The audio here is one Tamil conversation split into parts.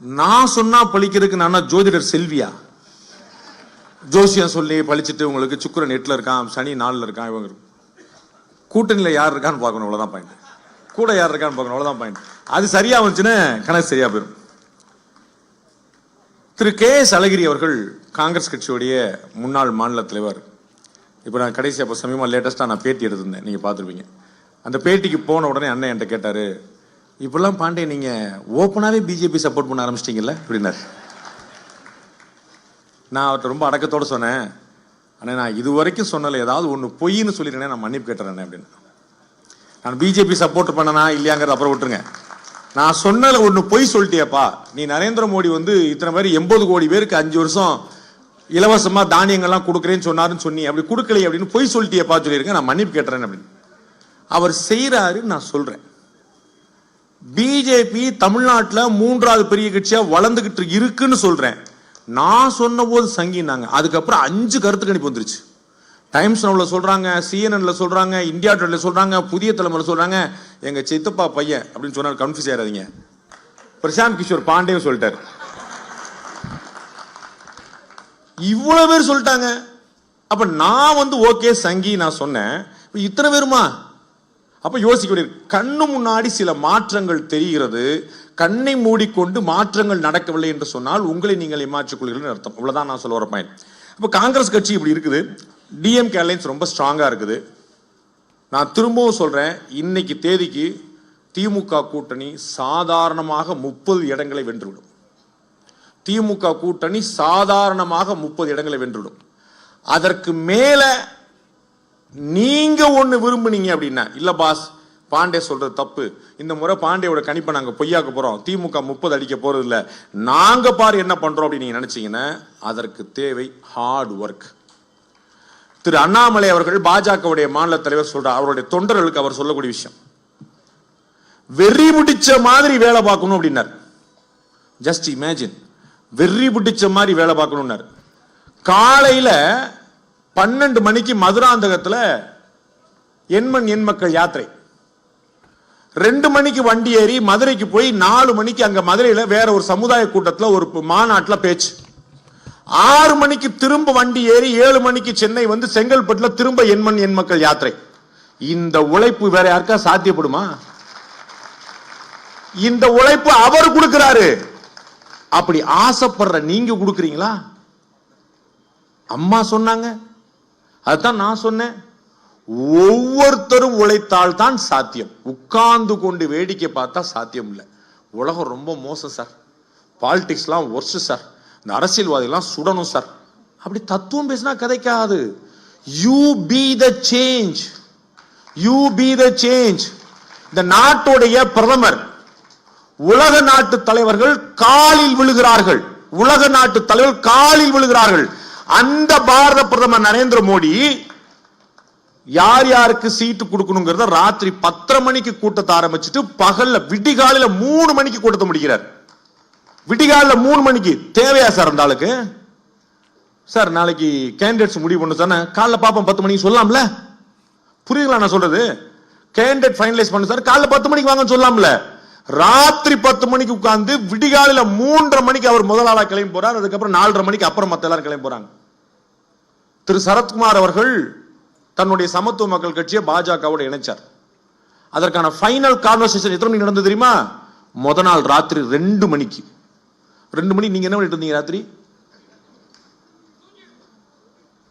நான் சொன்னா பழிக்கிறதுக்கு நான் ஜோதிடர் செல்வியா? ஜோசியம் சொல்லி பழிச்சிட்டு உங்களுக்கு சுக்கரன் எட்டுல இருக்கான் சனி நாளில் இருக்கான் இவங்க கூட்டணியில் யார் இருக்கான்னு பார்க்கணும் அவ்வளோதான் பாயிண்ட் கூட யார் இருக்கான்னு பார்க்கணும் அவ்வளோதான் பாயிண்ட் அது சரியா வந்துச்சுன்னு கணக்கு சரியா போயிடும் திரு கே எஸ் அழகிரி அவர்கள் காங்கிரஸ் கட்சியுடைய முன்னாள் மாநில தலைவர். இப்போ நான் கடைசி அப்போ சமீபமாக லேட்டஸ்ட்டாக நான் பேட்டி எடுத்திருந்தேன் நீங்கள் பார்த்துருப்பீங்க. அந்த பேட்டிக்கு போன உடனே அண்ணன் என்கிட்ட கேட்டார் இப்பெல்லாம் பாண்டே நீங்கள் ஓப்பனாகவே பிஜேபி சப்போர்ட் பண்ண ஆரம்பிச்சிட்டிங்கல்ல அப்படின்னாரு. நான் அவர்கிட்ட ரொம்ப அடக்கத்தோட சொன்னேன் ஆனால் நான் இது வரைக்கும் சொன்னலை ஏதாவது ஒன்று பொய்ன்னு சொல்லிருக்கேனே நான் மன்னிப்பு கேட்டுறேன் அப்படின்னு. நான் பிஜேபி சப்போர்ட் பண்ணனா இல்லையாங்கிறத அப்புறம் விட்டுருங்க. நான் சொன்னல ஒன்று பொய் சொல்லிட்டியப்பா. நீ நரேந்திர மோடி வந்து இத்தனை பேர் எண்பது கோடி பேருக்கு அஞ்சு வருஷம் இலவசமாக தானியங்கள்லாம் கொடுக்குறேன்னு சொன்னாருன்னு சொன்னி அப்படி கொடுக்கலையே அப்படின்னு பொய் சொல்லிட்டியப்பா சொல்லியிருக்கேன் நான் மன்னிப்பு கேட்டுறேன் அப்படின்னு. அவர் செய்கிறாருன்னு நான் சொல்கிறேன் பிஜேபி தமிழ்நாட்டில் மூன்றாவது பெரிய கட்சியாக வளர்ந்துக்கிட்டு இருக்குன்னு சொல்கிறேன் நான் சொன்னபோது சங்கினாங்க. அதுக்கப்புறம் அஞ்சு கருத்து கணிப்பு வந்துருச்சு. டைம்ஸ் நவுல சொல்கிறாங்க சிஎன்என்ல சொல்கிறாங்க இந்தியா டுடேல சொல்கிறாங்க புதிய தலைமுறை சொல்கிறாங்க எங்கள் சித்தப்பா பையன் அப்படின்னு சொன்னார் கன்ஃபியூஸ் ஆயிடாதீங்க பிரசாந்த் கிஷோர் பாண்டேவும் சொல்லிட்டார். இவ்வளோ பேர் சொல்லிட்டாங்க. அப்போ நான் வந்து ஓகே சங்கி நான் சொன்னேன். இத்தனை பேருமா? அப்போ யோசிக்க வேண்டியது கண்ணு முன்னாடி சில மாற்றங்கள் தெரிகிறது கண்ணை மூடிக்கொண்டு மாற்றங்கள் நடக்கவில்லை என்று சொன்னால் உங்களை நீங்கள் ஏமாற்றிக்கொள்கிறீர்கள் அர்த்தம். அவ்வளவுதான் நான் சொல்ல வர பயன் இப்போ காங்கிரஸ் கட்சி இப்படி இருக்குது. டிஎம்கே அலைன்ஸ் ரொம்ப ஸ்ட்ராங்காக இருக்குது. நான் திரும்பவும் சொல்கிறேன் இன்னைக்கு தேதிக்கு திமுக கூட்டணி சாதாரணமாக முப்பது இடங்களை வென்றுவிடும். திமுக கூட்டணி சாதாரணமாக முப்பது இடங்களை வென்றுவிடும். அதற்கு மேலே நீங்கள் ஒன்று விரும்புனீங்க அப்படின்னா இல்லை பாஸ் பாண்டே சொல்கிறது தப்பு. இந்த முறை பாண்டேயோட கணிப்பை நாங்கள் பொய்யாக்க போகிறோம் திமுக முப்பது அடிக்க போகிறது இல்லை. நாங்கள் பாரு என்ன பண்ணுறோம் அப்படின்னு நீங்கள் நினச்சிங்கன்னா அதற்கு தேவை ஹார்ட் ஒர்க் திரு அண்ணாமலை அவர்கள் பாஜகவுடைய மாநில தலைவர் சொல்கிறார் அவருடைய தொண்டர்களுக்கு அவர் சொல்லக்கூடிய விஷயம். வெறி பிடிச்ச மாதிரி வேலை பார்க்கணும் அப்படின்னார். ஜஸ்ட் இமேஜின் வெறி பிடிச்ச மாதிரி வேலை பார்க்கணும்னார். காலையில் பன்னெண்டு மணிக்கு மதுராந்தகத்தில் எண்மண் எண் மக்கள் யாத்திரை. ரெண்டு மணிக்கு வண்டி ஏறி மதுரைக்கு போய் நாலு மணிக்கு அங்க மதுரையில் வேற ஒரு சமுதாய கூட்டத்தில் ஒரு மாநாட்டில் பேச்சு. ஆறு மணிக்கு திரும்ப வண்டி ஏறி ஏழு மணிக்கு சென்னை வந்து செங்கல்பட்டுல திரும்ப எண்மண் எண் மக்கள் யாத்திரை. இந்த உழைப்பு வேற யாருக்கா சாத்தியப்படுமா? இந்த உழைப்பு அவர் கொடுக்கிறாரு. அப்படி ஆசைப்படுற நீங்க கொடுக்குறீங்களா? அம்மா சொன்னாங்க. அதுதான் நான் சொன்னேன். ஒவ்வொருத்தரும் உழைத்தால் தான் சாத்தியம். உட்கார்ந்து கொண்டு வேடிக்கை பார்த்தா சாத்தியம் இல்லை. உலகம் ரொம்ப மோசம் சார். பாலிடிக்ஸ்லாம் ஒர்ஸ் சார். இந்த அரசியல்வாதிகள்லாம் சுடணும் சார். அப்படி தத்துவம் பேசினா கதைக்காது. You be the change you be the change இந்த நாட்டுடைய பிரதமர் உலக நாட்டு தலைவர்கள் காலில் விழுகிறார்கள். உலக நாட்டு தலைவர்கள் காலில் விழுகிறார்கள். அந்த பாரத பிரதமர் நரேந்திர மோடி யார் யாருக்கு சீட்டு கொடுக்கணுங்கிறத ராத்திரி பத்தரை மணிக்கு கூட்டத்தை ஆரம்பிச்சுட்டு பகல்ல விடிகாலையில மூணு மணிக்கு கூட்டத்தை முடிக்கிறார். விடிகாலில் மூணு மணிக்கு. தேவையா சார் அந்த ஆளுக்கு? சார் நாளைக்கு கேண்டிடேட்ஸ் முடிவு பண்ணு சார் காலைல பாப்போம் பத்து மணிக்கு சொல்லலாம்ல? புரியுங்களா நான் சொல்றது? கேண்டிடேட் ஃபைனலைஸ் பண்ணு சார் காலைல பத்து மணிக்கு வாங்கன்னு சொல்லலாம்ல? ராத்திரி பத்து மணிக்கு உட்கார்ந்து விடிகாலையில மூன்றரை மணிக்கு அவர் முதல் ஆளா கிளம்பி போறார். அதுக்கப்புறம் நாலரை மணிக்கு அப்புறம் மத்த எல்லாரும் கிளம்பி போறாங்க. திரு சரத்குமார் அவர்கள் தன்னுடைய சமத்துவ மக்கள் கட்சியை பாஜகவோடு இணைச்சார். அதற்கான ஃபைனல் கான்வர்சேஷன் எத்தனை மணிக்கு நடந்தது தெரியுமா? முத நாள் ராத்திரி ரெண்டு மணிக்கு. ரெண்டு மணி நீங்க என்ன பண்ணிட்டு இருந்தீங்க ராத்திரி?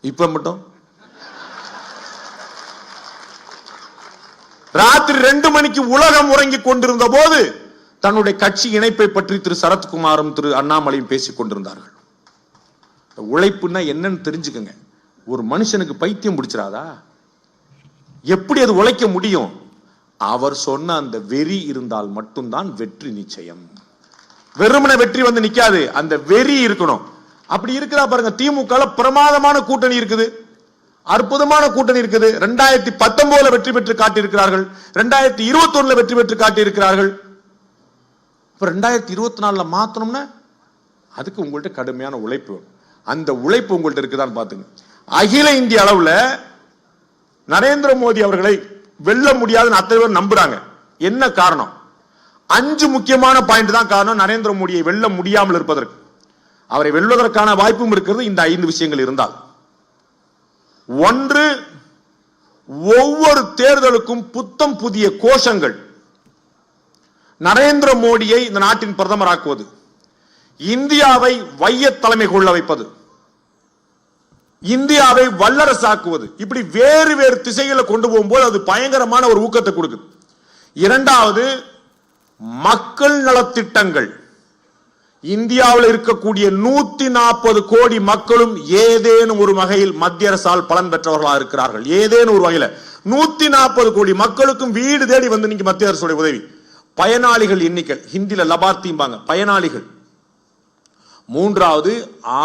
இப்ப மட்டும்? ராத்திரி ரெண்டு மணிக்கு உலகம் உறங்கி கொண்டிருந்த போது தன்னுடைய கட்சி இணைப்பை பற்றி திரு சரத்குமாரும் திரு அண்ணாமலையும் பேசிக் கொண்டிருந்தார்கள். உழைப்புன்னா என்னன்னு தெரிஞ்சுக்கங்க. ஒரு மனுஷனுக்கு பைத்தியம் பிடிச்சிராதா எப்படி அது உழைக்க முடியும்? அவர் சொன்ன அந்த வெறி இருந்தால் மட்டும்தான் வெற்றி நிச்சயம். வெறுமன வெற்றி வந்து நிக்காது அந்த வெறி இருக்கணும். அப்படி இருக்கிறா பாருங்க திமுக பிரமாதமான கூட்டணி இருக்குது. அற்புதமான கூட்டணி இருக்குது. ரெண்டாயிரத்தி பத்தொன்பதுல வெற்றி பெற்று காட்டியிருக்கிறார்கள். ரெண்டாயிரத்தி இருபத்தி ஒண்ணுல வெற்றி பெற்று காட்டியிருக்கிறார்கள். இப்ப ரெண்டாயிரத்தி இருபத்தி நாலுல மாத்தணும்னா? அதுக்கு உங்கள்ட்ட கடுமையான உழைப்பு. அந்த உழைப்பு உங்கள்ட்ட இருக்குதான்னு பாத்துங்க. அகில இந்திய அளவுல நரேந்திர மோடி அவர்களை வெல்ல முடியாதுன்னு அத்தனை பேர் நம்புறாங்க. என்ன காரணம்? அஞ்சு முக்கியமான பாயிண்ட் தான் காரணம் நரேந்திர மோடியை வெல்ல முடியாமல் இருப்பதற்கு. அவரை வெல்வதற்கான வாய்ப்பும் இருக்கிறது இந்த ஐந்து விஷயங்கள் இருந்தால். ஒன்று ஒவ்வொரு தேர்தலுக்கும் புத்தம் புதிய கோஷங்கள். நரேந்திர மோடியை இந்த நாட்டின் பிரதமராக்குவது. இந்தியாவை வைய தலைமை கொள்ள வைப்பது. இந்தியாவை வல்லரசாக்குவது. இப்படி வேறு வேறு திசைகளை கொண்டு போகும்போது அது பயங்கரமான ஒரு ஊக்கத்தை கொடுக்குது. இரண்டாவது மக்கள் நலத்திட்டங்கள். இந்தியாவில் இருக்கக்கூடிய நூத்தி நாற்பது கோடி மக்களும் ஏதேனும் ஒரு வகையில் மத்திய அரசால் பலன் பெற்றவர்களாக இருக்கிறார்கள். ஏதேனும் ஒரு வகையில். நூத்தி நாற்பது கோடி மக்களுக்கும் வீடு தேடி வந்து நீங்க மத்திய அரசுடைய உதவி. பயனாளிகள் எண்ணிக்கை. ஹிந்தியில லபார்த்திம்பாங்க. பயனாளிகள். மூன்றாவது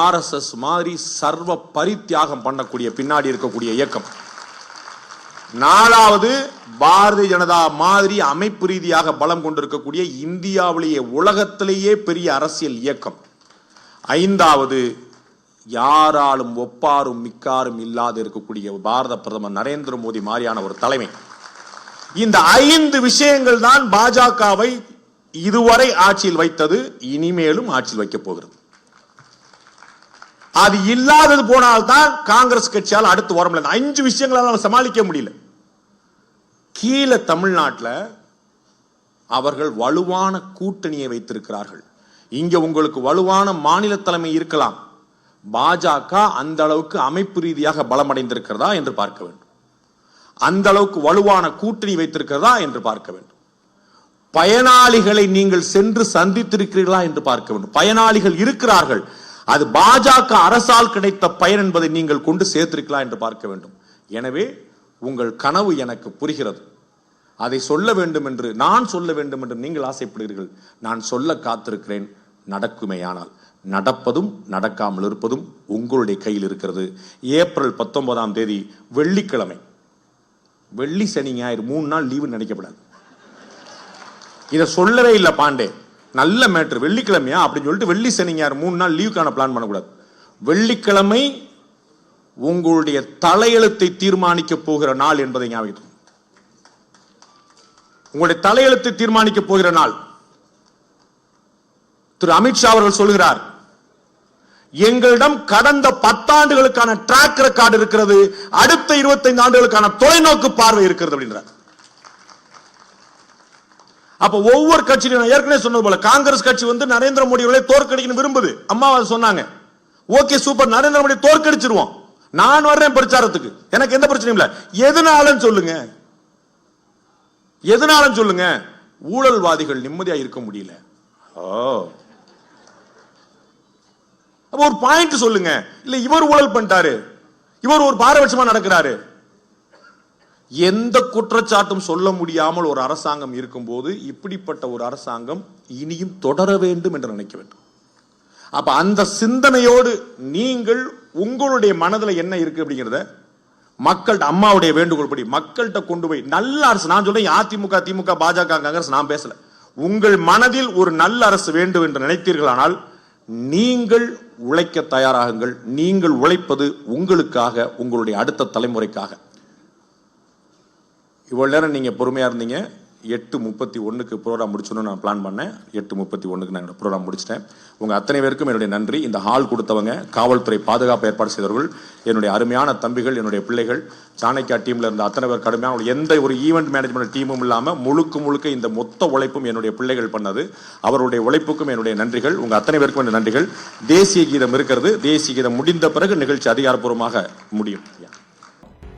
ஆர்எஸ்எஸ் மாதிரி சர்வ பரித்தியாகம் பண்ணக்கூடிய பின்னாடி இருக்கக்கூடிய இயக்கம். நாலாவது பாரதிய ஜனதா மாதிரி அமைப்பு ரீதியாக பலம் கொண்டிருக்கக்கூடிய இந்தியாவிலேயே உலகத்திலேயே பெரிய அரசியல் இயக்கம். ஐந்தாவது யாராலும் ஒப்பாரும் மிக்காரும் இல்லாது இருக்கக்கூடிய பாரத பிரதமர் நரேந்திர மோடி மாதிரியான ஒரு தலைமை. இந்த ஐந்து விஷயங்கள் தான் பாஜகவை இதுவரை ஆட்சியில் வைத்தது இனிமேலும் ஆட்சியில் வைக்கப் போகிறது. அது இல்லாதது போனால்தான் காங்கிரஸ் கட்சியால் அடுத்து வர முடியல அஞ்சு விஷயங்களால சமாளிக்க முடியல. கீழே தமிழ்நாட்டில் அவர்கள் வலுவான கூட்டணியை வைத்திருக்கிறார்கள். இங்க உங்களுக்கு வலுவான மாநில தலைமை இருக்கலாம். பாஜக அந்த அளவுக்கு அமைப்பு ரீதியாக பலமடைந்திருக்கிறதா என்று பார்க்க வேண்டும். அந்த அளவுக்கு வலுவான கூட்டணி வைத்திருக்கிறதா என்று பார்க்க வேண்டும். பயனாளிகளை நீங்கள் சென்று சந்தித்திருக்கிறீர்களா என்று பார்க்க வேண்டும். பயனாளிகள் இருக்கிறார்கள். அது பாஜக அரசால் கிடைத்த பயன் என்பதை நீங்கள் கொண்டு சேர்த்திருக்கலாம் என்று பார்க்க வேண்டும். எனவே உங்கள் கனவு எனக்கு புரிகிறது. அதை சொல்ல வேண்டும் என்று நான் சொல்ல வேண்டும் என்று நீங்கள் ஆசைப்படுகிறீர்கள். நான் சொல்ல காத்திருக்கிறேன் நடக்குமேயானால். நடப்பதும் நடக்காமல் இருப்பதும் உங்களுடைய கையில் இருக்கிறது. ஏப்ரல் பத்தொன்பதாம் தேதி வெள்ளிக்கிழமை. வெள்ளி சனி ஞாயிறு மூணு நாள் லீவு நினைக்கப்படாது. இதை சொல்லவே இல்லை பாண்டே. நல்ல மேட்ரு வெள்ளிக்கிழமையா? அப்படின்னு சொல்லிட்டு வெள்ளி சனி மூணு நாள் லீவுக்கான பிளான் பண்ணக்கூடாது. வெள்ளிக்கிழமை உங்களுடைய தலையெழுத்தை தீர்மானிக்க போகிற நாள் என்பதை ஞாபகம் உங்களுடைய தலையெழுத்தை தீர்மானிக்க போகிற நாள். திரு அமித்ஷா அவர்கள் சொல்கிறார் எங்களிடம் கடந்த பத்தாண்டுகளுக்கான ட்ராக் ரெக்கார்டு இருக்கிறது அடுத்த 25 ஆண்டுகளுக்கான தொலைநோக்கு பார்வை இருக்கிறது அப்படின்றார். அப்ப ஒவ்வொரு கட்சியிலும் நான் ஏற்கனவே சொன்னது போல காங்கிரஸ் கட்சி வந்து நரேந்திர மோடி அவர்களை தோற்கடிக்கணும் விரும்புது. அம்மா அதை சொன்னாங்க. Okay super. நரேந்திர மோடி தோற்கடிச்சிருவோம். நான் வர்றேன் பிரச்சாரத்துக்கு. எனக்கு எந்த பிரச்சனையும் இல்ல. எதனாலன்னு சொல்லுங்க. எதனாலன்னு சொல்லுங்க. ஊழல்வாதிகள் நிம்மதியா இருக்க முடியல. ஓ. அப்ப ஒரு பாயிண்ட் சொல்லுங்க. இல்ல இவர் ஊழல் பண்ணிட்டாரு. இவர் ஒரு பாரபட்சமா நடக்கிறாரு. எந்த குற்றச்சாட்டும் சொல்ல முடியாமல் ஒரு அரசாங்கம் இருக்கும்போது இப்படிப்பட்ட ஒரு அரசாங்கம் இனியும் தொடர வேண்டும் என்று நினைக்க வேண்டும். அப்ப அந்த சிந்தனையோடு நீங்கள் உங்களுடைய மனதில் என்ன இருக்கு அப்படிங்கிறத மக்கள்கிட்ட அம்மாவுடைய வேண்டுகோள் படி மக்கள்கிட்ட கொண்டு போய் நல்ல அரசு நான் சொல்றேன் அதிமுக திமுக பாஜக காங்கிரஸ் நான் பேசல. உங்கள் மனதில் ஒரு நல்ல அரசு வேண்டும் என்று நினைத்தீர்களானால் நீங்கள் உழைக்க தயாராகுங்கள். நீங்கள் உழைப்பது உங்களுக்காக உங்களுடைய அடுத்த தலைமுறைக்காக. இவ்வளோ நேரம் நீங்கள் பொறுமையாக இருந்தீங்க. எட்டு முப்பத்தி ஒன்றுக்கு ப்ரோக்ராம் முடிச்சணும்னு நான் பிளான் பண்ணேன். எட்டு முப்பத்தி ஒன்றுக்கு நான் என்னோட ப்ரோக்ராம் முடிச்சிட்டேன். உங்கள் அத்தனை பேருக்கும் என்னுடைய நன்றி. இந்த ஹால் கொடுத்தவங்க காவல்துறை பாதுகாப்பு ஏற்பாடு செய்தவர்கள் என்னுடைய அருமையான தம்பிகள் என்னுடைய பிள்ளைகள் சாணக்கியா டீமில் இருந்த அத்தனை பேர் கடுமையான எந்த ஒரு ஈவெண்ட் மேனேஜ்மெண்ட் டீமும் இல்லாமல் முழுக்க முழுக்க இந்த மொத்த உழைப்பும் என்னுடைய பிள்ளைகள் பண்ணது. அவருடைய உழைப்புக்கும் என்னுடைய நன்றிகள். உங்கள் அத்தனை பேருக்கும் என்னுடைய நன்றிகள். தேசிய கீதம் இருக்கிறது. தேசிய கீதம் முடிந்த பிறகு நிகழ்ச்சி அதிகாரப்பூர்வமாக முடியும்.